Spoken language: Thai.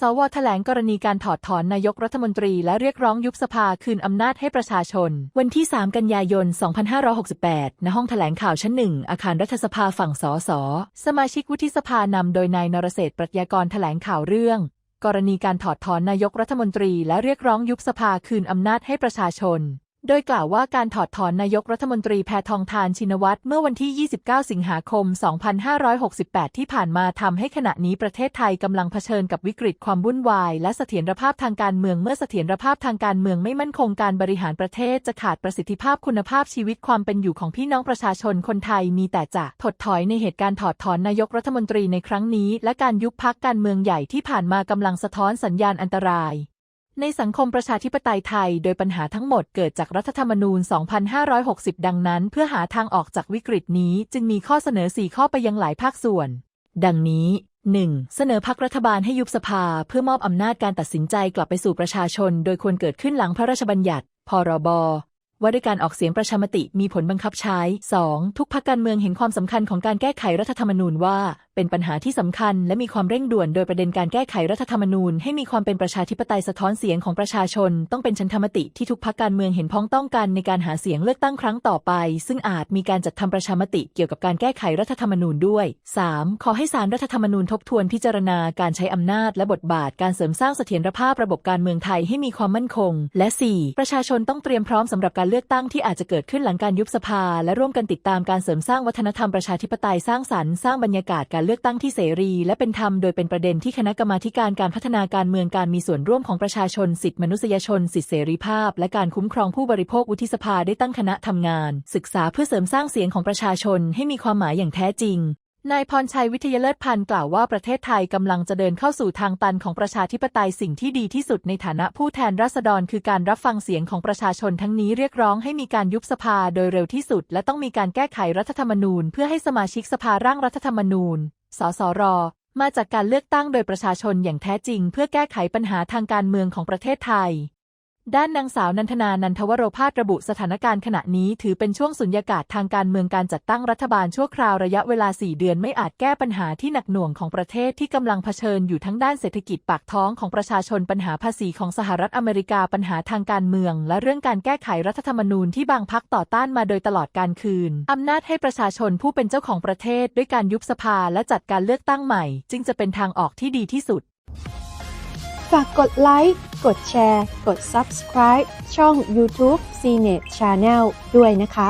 สวแถลงกรณีการถอดถอนนายกรัฐมนตรีและเรียกร้องยุบสภาคืนอำนาจให้ประชาชน วันที่ 3 กันยายน 2568 ณ ห้องแถลงข่าวชั้นหนึ่ง อาคารรัฐสภาฝั่งสส สมาชิกวุฒิสภานำโดยนายนรเศรษฐ์ปรัชญากรแถลงข่าวเรื่อง กรณีการถอดถอนนายกรัฐมนตรีและเรียกร้องยุบสภาคืนอำนาจให้ประชาชน โดยกล่าวว่าการถอดถอนนายกรัฐมนตรีแพทองทานชินวัตรเมื่อวันที่ 29 สิงหาคม 2568 ที่ผ่านมาทำให้ขณะนี้ประเทศไทยกำลังเผชิญกับวิกฤตความวุ่นวาย และเสถียรภาพทางการเมืองเมื่อเสถียรภาพทางการเมืองไม่มั่นคงการบริหารประเทศจะขาดประสิทธิภาพคุณภาพชีวิตความเป็นอยู่ของพี่น้องประชาชนคนไทยมีแต่จะถดถอยในเหตุการณ์ถอดถอนนายกรัฐมนตรีในครั้งนี้ และการยุบพักการเมืองใหญ่ที่ผ่านมากำลังสะท้อนสัญญาณอันตราย ในสังคมประชาธิปไตยไทย โดยปัญหาทั้งหมดเกิดจากรัฐธรรมนูญ 2560 ดังนั้น เพื่อหาทางออกจากวิกฤตนี้จึงมีข้อเสนอ 4 ข้อไปยังหลายภาคส่วน ดังนี้ 1. เสนอพักรัฐบาลให้ยุบสภา เพื่อมอบอำนาจการตัดสินใจกลับไปสู่ประชาชน โดยควรเกิดขึ้นหลังพระราชบัญญัติ พรบ ว่าด้วยการออกเสียงประชามติมีผลบังคับใช้ 2. ทุกพักการเมืองเห็นความสำคัญของการแก้ไขรัฐธรรมนูญว่า เป็นปัญหาที่สำคัญและมีความเร่งด่วนโดยประเด็นการแก้ไขรัฐธรรมนูญให้มีความเป็นประชาธิปไตยสะท้อนเสียงของประชาชน ต้องเป็นชันธรรมติที่ทุกพักการเมืองเห็นพ้องต้องกันในการหาเสียงเลือกตั้งครั้งต่อไป ซึ่งอาจมีการจัดทำประชามติเกี่ยวกับการแก้ไขรัฐธรรมนูญด้วย 3. ขอให้ศาลรัฐธรรมนูญทบทวนพิจารณาการใช้อำนาจและบทบาทการเสริมสร้างเสถียรภาพระบบการเมืองไทยให้มีความมั่นคง และ 4. ประชาชนต้องเตรียมพร้อมสำหรับการเลือกตั้งที่อาจจะเกิดขึ้นหลังการยุบสภา และร่วมกันติดตามการเสริมสร้างวัฒนธรรมประชาธิปไตยสร้างสรรค์สร้างบรรยากาศการเลือกตั้งที่เสรี และเป็นธรรมโดยเป็นประเด็นที่คณะกรรมาการการพัฒนาการเมืองการมีส่วนร่วมของประชาชนสิทธิมนุษยชน สิทธิเสรีภาพ และการคุ้มครองผู้บริโภควุฒิสภาได้ตั้งคณะทำงาน ศึกษาเพื่อเสริมสร้างเสียงของประชาชนให้มีความหมายอย่างแท้จริง นายพรชัยวิทยาเลิศพันธ์กล่าวว่าประเทศไทยกำลังจะเดินเข้าสู่ทางตันของประชาธิปไตยสิ่งที่ดีที่สุดในฐานะผู้แทนราษฎรคือการรับฟังเสียงของประชาชนทั้งนี้เรียกร้องให้มีการยุบสภาโดยเร็วที่สุด และต้องมีการแก้ไขรัฐธรรมนูญ เพื่อให้สมาชิกสภาร่างรัฐธรรมนูญ สสร มาจากการเลือกตั้งโดยประชาชนอย่างแท้จริง เพื่อแก้ไขปัญหาทางการเมืองของประเทศไทย ด้านนางสาวนันทนา นันทวโรพาสระบุสถานการณ์ขณะนี้ถือเป็นช่วงสุญญากาศทางการเมืองการจัดตั้งรัฐบาลชั่วคราวระยะเวลา 4 เดือนไม่อาจแก้ปัญหาที่หนักหน่วงของประเทศที่กำลังเผชิญอยู่ทั้งด้านเศรษฐกิจปากท้องของประชาชนปัญหาภาษีของสหรัฐอเมริกาปัญหาทางการเมือง และเรื่องการแก้ไขรัฐธรรมนูญที่บางพักต่อต้านมาโดยตลอดการคืนอำนาจให้ประชาชนผู้เป็นเจ้าของประเทศ ด้วยการยุบสภาและจัดการเลือกตั้งใหม่ จึงจะเป็นทางออกที่ดีที่สุด ฝากกดไลค์ กดแชร์ กด Subscribe ช่อง YouTube CNET Channel ด้วยนะคะ